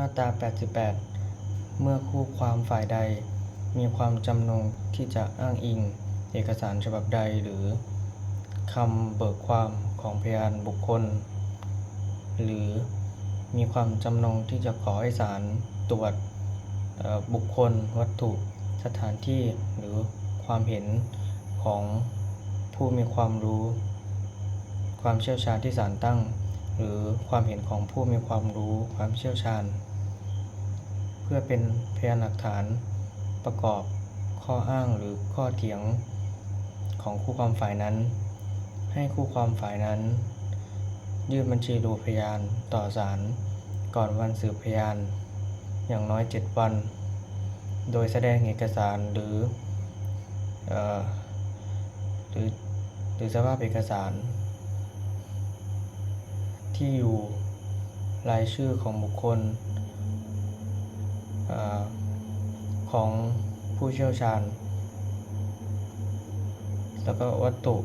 มาตรา 88 เมื่อคู่ความฝ่ายใด มีความจำนงที่จะอ้างอิง เอกสารฉบับใดหรือคำเบิกความของพยานบุคคล หรือมีความจำนงที่จะขอให้ศาลตรวจบุคคล วัตถุสถานที่หรือความเห็นของผู้มีความรู้ ความเชี่ยวชาญที่ศาลตั้ง หรือความเห็นของผู้มีความรู้ความเชี่ยวชาญ พื่อเป็นพยานหลักฐานประกอบข้ออ้างหรือข้อเถียงของคู่ความฝ่ายนั้น ให้คู่ความฝ่ายนั้น ยื่นบัญชีดูพยานต่อศาลก่อนวันสืบพยาน อย่างน้อย 7 วัน โดยแสดงเอกสารหรืออหรือหรือสภาพเอกสาร ที่อยู่รายชื่อของบุคคล อของผู้เชี่ยวชาญ แล้วก็วัตถุ